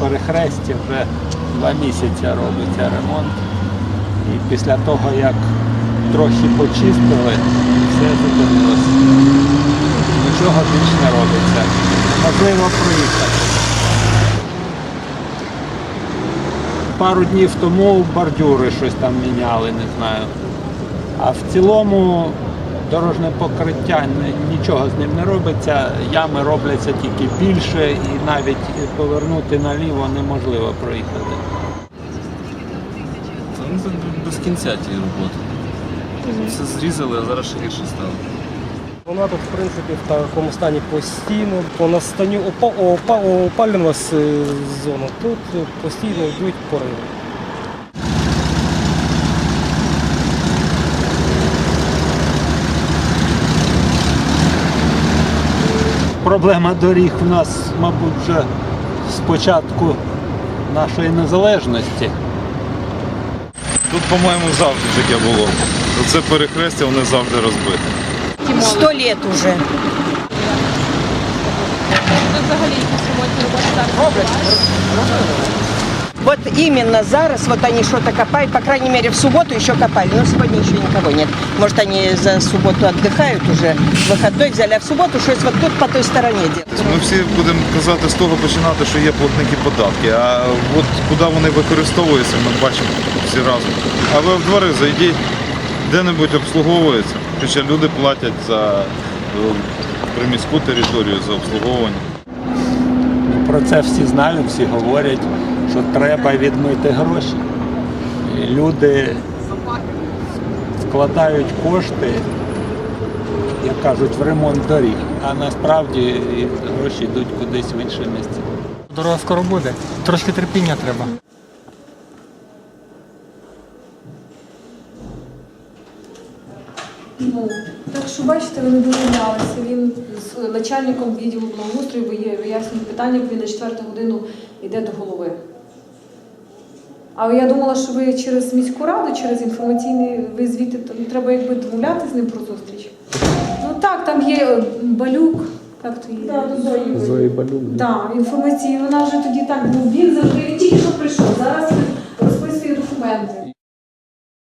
перехресті вже два місяці робиться ремонт. І після того, як трохи почистили, все зупинилося. Нічого більш не робиться. Можливо проїхати. Пару днів тому бордюри щось там міняли, не знаю. А в цілому дорожне покриття нічого з ним не робиться. Ями робляться тільки більше і навіть повернути наліво неможливо проїхати. Ну, це без кінця ті роботи. Все зрізали, а зараз ще гірше стало. Вона тут, в принципі, в такому стані постійно. По настанню опа- опа- опалювального зону тут постійно йдуть пориви. Проблема доріг в нас, мабуть, вже з початку нашої незалежності. Тут, по-моєму, завжди таке було. Оце перехрестя, вони завжди розбите. Сто літ уже. Вот именно зараз вот они что-то копают, по крайней мере в субботу еще копали, но сегодня еще никого нет. Может они за субботу отдыхают уже, выходной взяли, а в субботу что вот тут по той стороне делают. Ми всі будемо казати з того починати, що є платники податки. А от куди вони використовуються, ми бачимо всі разом. А ви в двори зайдіть, де-небудь обслуговується. Хоча люди платять за е, приміську територію за обслуговування. Про це всі знають, всі говорять, що треба відмити гроші. Люди вкладають кошти, як кажуть, в ремонт доріг, а насправді гроші йдуть кудись в інше місце. Дорога скоро буде. Трошки терпіння треба. Ну, так що бачите, вони домовлялися. Він з начальником відділу благоустрою вияснює питання, бо він на четверту годину йде до голови. А я думала, що ви через міську раду, через інформаційний ви звідти там треба якби домовляти з ним про зустріч. Ну так, там є е, балюк, як то є? Зої Балюк. Так, інформаційний. Вона вже тоді так був. Він завжди він тільки що